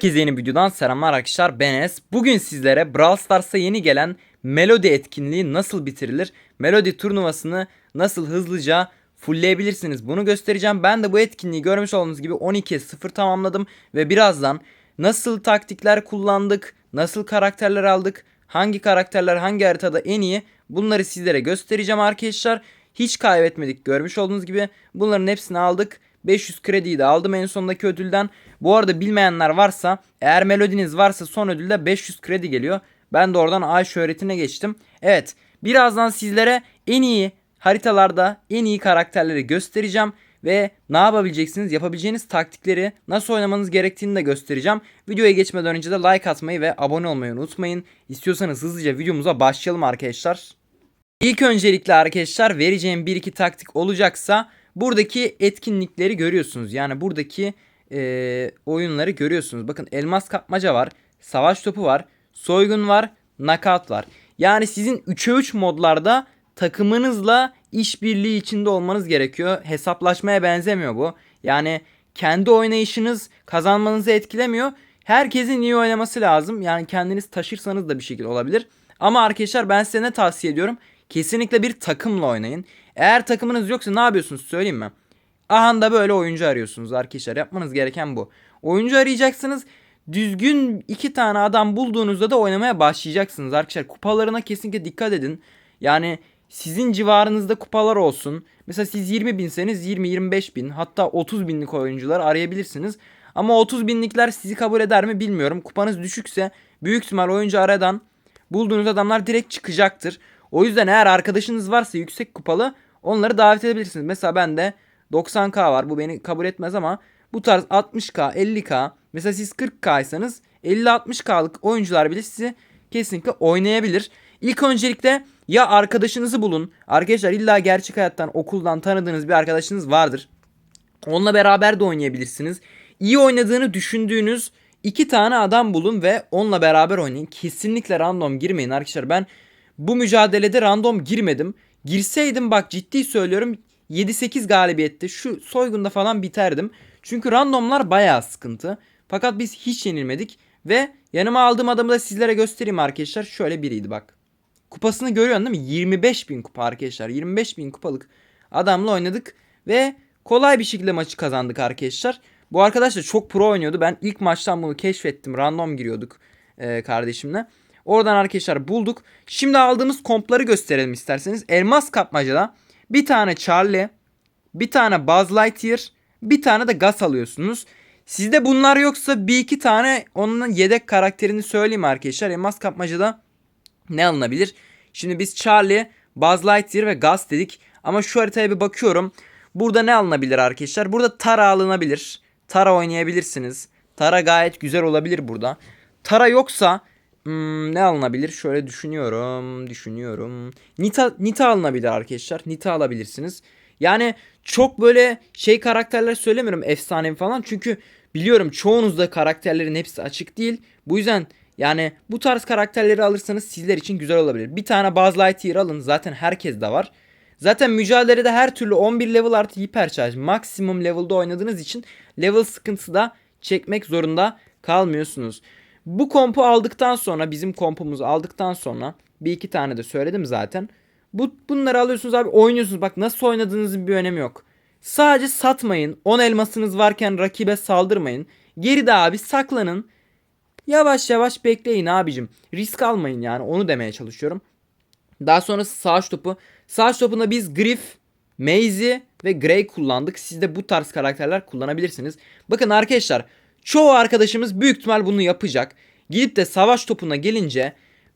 Herkese yeni videodan selamlar arkadaşlar ben Enes. Bugün sizlere Brawl Stars'a yeni gelen Melody etkinliği nasıl bitirilir? Melody turnuvasını nasıl hızlıca fullleyebilirsiniz bunu göstereceğim. Ben de bu etkinliği görmüş olduğunuz gibi 12'ye 0 tamamladım ve birazdan nasıl taktikler kullandık, nasıl karakterler aldık, hangi karakterler hangi haritada en iyi bunları sizlere göstereceğim arkadaşlar. Hiç kaybetmedik görmüş olduğunuz gibi bunların hepsini aldık. 500 krediyi de aldım en sondaki ödülden. Bu arada bilmeyenler varsa eğer melodiniz varsa son ödülde 500 kredi geliyor. Ben de oradan ay şöhretine geçtim. Evet birazdan sizlere en iyi haritalarda en iyi karakterleri göstereceğim. Ve ne yapabileceksiniz yapabileceğiniz taktikleri nasıl oynamanız gerektiğini de göstereceğim. Videoya geçmeden önce de like atmayı ve abone olmayı unutmayın. İstiyorsanız hızlıca videomuza başlayalım arkadaşlar. İlk öncelikle arkadaşlar vereceğim bir iki taktik olacaksa buradaki etkinlikleri görüyorsunuz. Yani buradaki e, oyunları görüyorsunuz. Bakın elmas kapmaca var, savaş topu var, soygun var, knockout var. Yani sizin 3'e 3 modlarda takımınızla işbirliği içinde olmanız gerekiyor. Hesaplaşmaya benzemiyor bu. Yani kendi oynayışınız kazanmanızı etkilemiyor. Herkesin iyi oynaması lazım. Yani kendiniz taşırsanız da bir şekilde olabilir. Ama arkadaşlar ben size ne tavsiye ediyorum? Kesinlikle bir takımla oynayın. Eğer takımınız yoksa ne yapıyorsunuz söyleyeyim mi? Ahanda böyle oyuncu arıyorsunuz arkadaşlar. Yapmanız gereken bu. Oyuncu arayacaksınız. Düzgün iki tane adam bulduğunuzda da oynamaya başlayacaksınız arkadaşlar. Kupalarına kesinlikle dikkat edin. Yani sizin civarınızda kupalar olsun. Mesela siz 20 binseniz 20-25 bin hatta 30 binlik oyuncular arayabilirsiniz. Ama 30 binlikler sizi kabul eder mi bilmiyorum. Kupanız düşükse büyük ihtimal oyuncu aradan bulduğunuz adamlar direkt çıkacaktır. O yüzden eğer arkadaşınız varsa yüksek kupalı onları davet edebilirsiniz. Mesela bende 90k var bu beni kabul etmez ama bu tarz 60k 50k mesela siz 40k'ysanız 50-60k'lık oyuncular bile sizi kesinlikle oynayabilir. İlk öncelikle ya arkadaşınızı bulun. Arkadaşlar illa gerçek hayattan okuldan tanıdığınız bir arkadaşınız vardır. Onunla beraber de oynayabilirsiniz. İyi oynadığını düşündüğünüz iki tane adam bulun ve onunla beraber oynayın. Kesinlikle random girmeyin arkadaşlar. Ben bu mücadelede random girmedim. Girseydim bak ciddi söylüyorum 7-8 galibiyetti. Şu soygunda falan biterdim. Çünkü randomlar bayağı sıkıntı. Fakat biz hiç yenilmedik. Ve yanıma aldığım adamı da sizlere göstereyim arkadaşlar. Şöyle biriydi bak. Kupasını görüyorsun değil mi? 25 bin kupa arkadaşlar. 25 bin kupalık adamla oynadık. Ve kolay bir şekilde maçı kazandık arkadaşlar. Bu arkadaş da çok pro oynuyordu. Ben ilk maçtan bunu keşfettim. Random giriyorduk e, kardeşimle. Oradan arkadaşlar bulduk. Şimdi aldığımız kompları gösterelim isterseniz. Elmas kapmacada bir tane Charlie, bir tane Buzz Lightyear, bir tane de Gus alıyorsunuz. Sizde bunlar yoksa bir iki tane onun yedek karakterini söyleyeyim arkadaşlar. Elmas kapmacada ne alınabilir? Şimdi biz Charlie, Buzz Lightyear ve Gus dedik. Ama şu haritaya bir bakıyorum. Burada ne alınabilir arkadaşlar? Burada Tara alınabilir. Tara oynayabilirsiniz. Tara gayet güzel olabilir burada. Tara yoksa Hmm, ne alınabilir? Şöyle düşünüyorum. Düşünüyorum. Nita, Nita alınabilir arkadaşlar. Nita alabilirsiniz. Yani çok böyle şey karakterler söylemiyorum efsanevi falan. Çünkü biliyorum çoğunuzda karakterlerin hepsi açık değil. Bu yüzden yani bu tarz karakterleri alırsanız sizler için güzel olabilir. Bir tane Buzz Lightyear alın. Zaten herkes de var. Zaten mücadelede her türlü 11 level artı hipercharge maksimum level'da oynadığınız için level sıkıntısı da çekmek zorunda kalmıyorsunuz. Bu kompu aldıktan sonra bizim kompumuzu aldıktan sonra bir iki tane de söyledim zaten. Bu, bunları alıyorsunuz abi oynuyorsunuz. Bak nasıl oynadığınızın bir önemi yok. Sadece satmayın. 10 elmasınız varken rakibe saldırmayın. Geride abi saklanın. Yavaş yavaş bekleyin abicim. Risk almayın yani onu demeye çalışıyorum. Daha sonra savaş topu. Savaş topunda biz Griff, Maisie ve Grey kullandık. Siz de bu tarz karakterler kullanabilirsiniz. Bakın arkadaşlar Çoğu arkadaşımız büyük ihtimal bunu yapacak. Gidip de savaş topuna gelince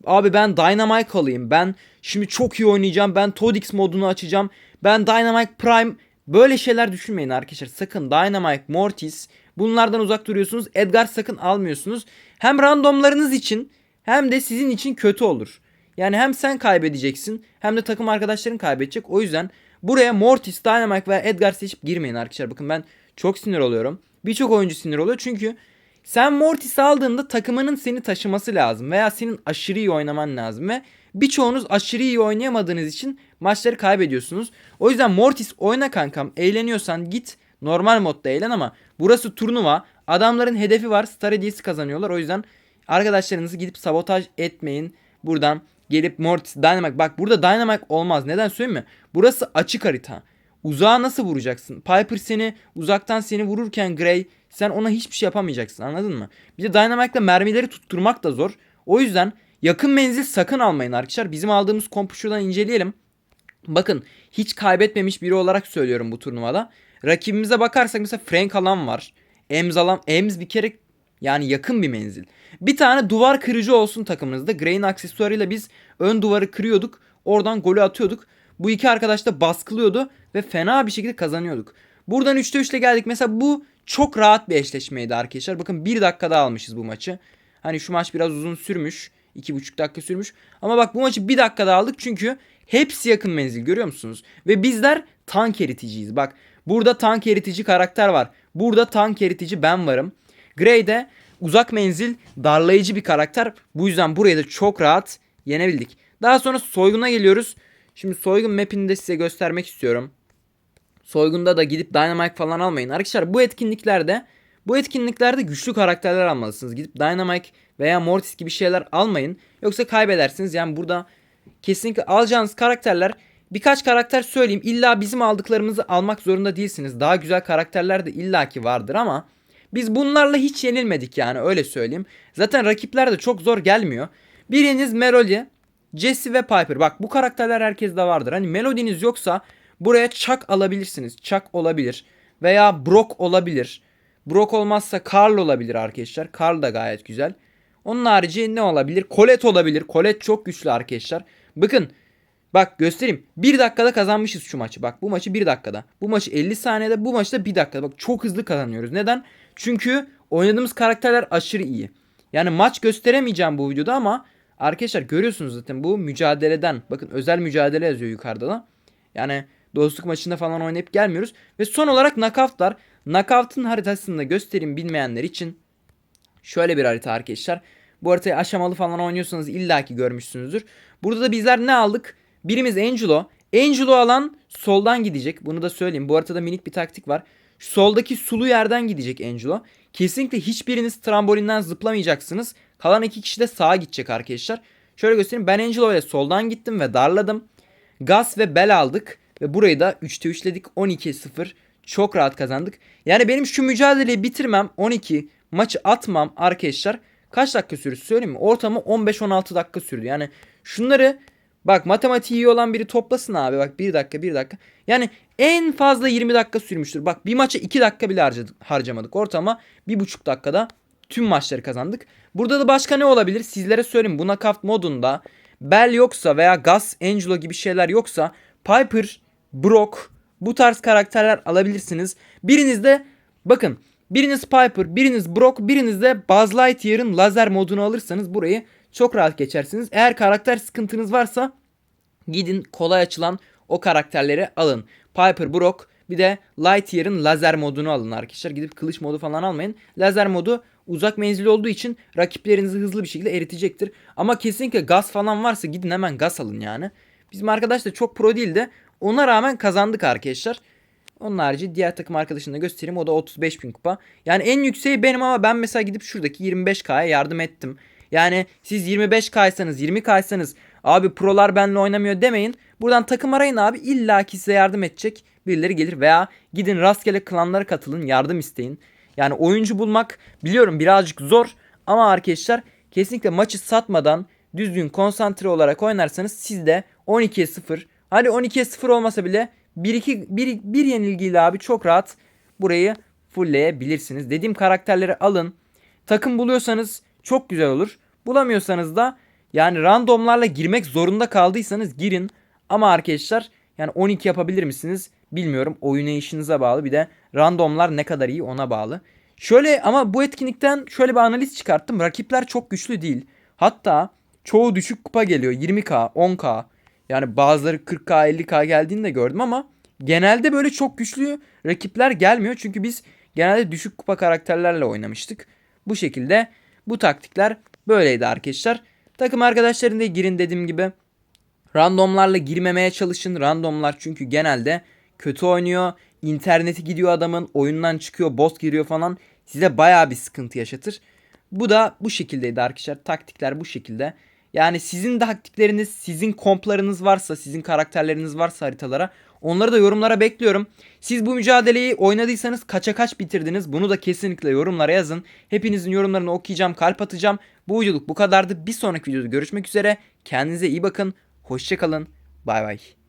abi ben Dynamite alayım. Ben şimdi çok iyi oynayacağım. Ben Todix modunu açacağım. Ben Dynamite Prime böyle şeyler düşünmeyin arkadaşlar. Sakın Dynamite, Mortis bunlardan uzak duruyorsunuz. Edgar sakın almıyorsunuz. Hem randomlarınız için hem de sizin için kötü olur. Yani hem sen kaybedeceksin hem de takım arkadaşların kaybedecek. O yüzden buraya Mortis, Dynamite veya Edgar seçip girmeyin arkadaşlar. Bakın ben çok sinir oluyorum. Birçok oyuncu sinir oluyor çünkü sen Mortis aldığında takımının seni taşıması lazım veya senin aşırı iyi oynaman lazım ve birçoğunuz aşırı iyi oynayamadığınız için maçları kaybediyorsunuz. O yüzden Mortis oyna kankam eğleniyorsan git normal modda eğlen ama burası turnuva adamların hedefi var. Star hediyesi kazanıyorlar. O yüzden arkadaşlarınızı gidip sabotaj etmeyin. Buradan gelip Mortis Dynamite bak burada Dynamite olmaz. Neden söyleyeyim mi? Burası açık harita. Uzağa nasıl vuracaksın? Piper seni uzaktan seni vururken Grey sen ona hiçbir şey yapamayacaksın anladın mı? Bir de Dynamite'la mermileri tutturmak da zor. O yüzden yakın menzil sakın almayın arkadaşlar. Bizim aldığımız kompu şuradan inceleyelim. Bakın hiç kaybetmemiş biri olarak söylüyorum bu turnuvada. Rakibimize bakarsak mesela Frank alan var. Ems alan Ems bir kere yani yakın bir menzil. Bir tane duvar kırıcı olsun takımınızda. Gray'in aksesuarıyla biz ön duvarı kırıyorduk. Oradan golü atıyorduk. Bu iki arkadaş da baskılıyordu ve fena bir şekilde kazanıyorduk. Buradan 3'te 3'le geldik. Mesela bu çok rahat bir eşleşmeydi arkadaşlar. Bakın 1 dakikada almışız bu maçı. Hani şu maç biraz uzun sürmüş. 2,5 dakika sürmüş. Ama bak bu maçı 1 dakikada aldık çünkü hepsi yakın menzil görüyor musunuz? Ve bizler tank eriticiyiz. Bak burada tank eritici karakter var. Burada tank eritici ben varım. Grey'de uzak menzil darlayıcı bir karakter. Bu yüzden burayı da çok rahat yenebildik. Daha sonra soyguna geliyoruz. Şimdi soygun map'ini de size göstermek istiyorum. Soygunda da gidip Dynamite falan almayın. Arkadaşlar bu etkinliklerde bu etkinliklerde güçlü karakterler almalısınız. Gidip Dynamite veya Mortis gibi şeyler almayın. Yoksa kaybedersiniz. Yani burada kesinlikle alacağınız karakterler birkaç karakter söyleyeyim. İlla bizim aldıklarımızı almak zorunda değilsiniz. Daha güzel karakterler de illaki vardır ama biz bunlarla hiç yenilmedik yani öyle söyleyeyim. Zaten rakipler de çok zor gelmiyor. Biriniz Melody, Jesse ve Piper. Bak bu karakterler herkeste vardır. Hani Melody'niz yoksa buraya Chuck alabilirsiniz. Chuck olabilir. Veya Brock olabilir. Brock olmazsa Carl olabilir arkadaşlar. Carl da gayet güzel. Onun harici ne olabilir? Colette olabilir. Colette çok güçlü arkadaşlar. Bakın Bak göstereyim. 1 dakikada kazanmışız şu maçı. Bak bu maçı 1 dakikada. Bu maçı 50 saniyede. Bu maçı da 1 dakikada. Bak çok hızlı kazanıyoruz. Neden? Çünkü oynadığımız karakterler aşırı iyi. Yani maç gösteremeyeceğim bu videoda ama arkadaşlar görüyorsunuz zaten bu mücadeleden. Bakın özel mücadele yazıyor yukarıda da. Yani dostluk maçında falan oynayıp gelmiyoruz. Ve son olarak knockoutlar. Knockout'un haritasını da göstereyim bilmeyenler için. Şöyle bir harita arkadaşlar. Bu haritayı aşamalı falan oynuyorsanız illaki görmüşsünüzdür. Burada da bizler ne aldık? Birimiz Angelo. Angelo alan soldan gidecek. Bunu da söyleyeyim. Bu haritada minik bir taktik var. Soldaki sulu yerden gidecek Angelo. Kesinlikle hiçbiriniz trambolinden zıplamayacaksınız. Kalan iki kişi de sağa gidecek arkadaşlar. Şöyle göstereyim. Ben Angelo ile soldan gittim ve darladım. Gas ve Bel aldık. Ve burayı da 3'te 3'ledik. 12-0. Çok rahat kazandık. Yani benim şu mücadeleyi bitirmem 12 maçı atmam arkadaşlar. Kaç dakika sürdü söyleyeyim mi? Ortamı 15-16 dakika sürdü. Yani şunları Bak matematiği iyi olan biri toplasın abi. Bak 1 dakika 1 dakika. Yani en fazla 20 dakika sürmüştür. Bak bir maça 2 dakika bile harcadık, harcamadık. Ortama 1,5 dakikada tüm maçları kazandık. Burada da başka ne olabilir? Sizlere söyleyeyim. Bu knockout modunda Bell yoksa veya Gus, Angelo gibi şeyler yoksa Piper, Brock bu tarz karakterler alabilirsiniz. Biriniz de bakın biriniz Piper, biriniz Brock, biriniz de Buzz Lightyear'ın lazer modunu alırsanız burayı çok rahat geçersiniz. Eğer karakter sıkıntınız varsa gidin kolay açılan o karakterleri alın. Piper, Brock bir de Lightyear'ın lazer modunu alın arkadaşlar. Gidip kılıç modu falan almayın. Lazer modu uzak menzili olduğu için rakiplerinizi hızlı bir şekilde eritecektir. Ama kesinlikle gaz falan varsa gidin hemen gaz alın yani. Bizim arkadaş da çok pro değil de ona rağmen kazandık arkadaşlar. Onun harici diğer takım arkadaşını da göstereyim. O da 35 bin kupa. Yani en yükseği benim ama ben mesela gidip şuradaki 25k'ya yardım ettim. Yani siz 25k'ysanız 20k'ysanız abi prolar benimle oynamıyor demeyin. Buradan takım arayın abi illa ki size yardım edecek birileri gelir veya gidin rastgele klanlara katılın yardım isteyin. Yani oyuncu bulmak biliyorum birazcık zor ama arkadaşlar kesinlikle maçı satmadan düzgün konsantre olarak oynarsanız siz de 12'ye 0 hadi 12'ye 0 olmasa bile 1-2 bir, bir yenilgiyle abi çok rahat burayı fullleyebilirsiniz. Dediğim karakterleri alın. Takım buluyorsanız çok güzel olur. Bulamıyorsanız da yani randomlarla girmek zorunda kaldıysanız girin. Ama arkadaşlar yani 12 yapabilir misiniz? Bilmiyorum. Oynayışınıza bağlı. Bir de randomlar ne kadar iyi ona bağlı. Şöyle ama bu etkinlikten şöyle bir analiz çıkarttım. Rakipler çok güçlü değil. Hatta çoğu düşük kupa geliyor. 20k, 10k. Yani bazıları 40k, 50k geldiğini de gördüm ama genelde böyle çok güçlü rakipler gelmiyor. Çünkü biz genelde düşük kupa karakterlerle oynamıştık. Bu şekilde bu taktikler böyleydi arkadaşlar. Takım arkadaşlarına girin dediğim gibi. Randomlarla girmemeye çalışın. Randomlar çünkü genelde kötü oynuyor. İnterneti gidiyor adamın. Oyundan çıkıyor. Boss giriyor falan. size bayağı bir sıkıntı yaşatır. Bu da bu şekildeydi arkadaşlar. Taktikler bu şekilde. Yani sizin taktikleriniz, sizin komplarınız varsa, sizin karakterleriniz varsa haritalara onları da yorumlara bekliyorum. Siz bu mücadeleyi oynadıysanız kaça kaç bitirdiniz? Bunu da kesinlikle yorumlara yazın. Hepinizin yorumlarını okuyacağım, kalp atacağım. Bu videoluk bu kadardı. Bir sonraki videoda görüşmek üzere. Kendinize iyi bakın. Hoşçakalın. Bay bay.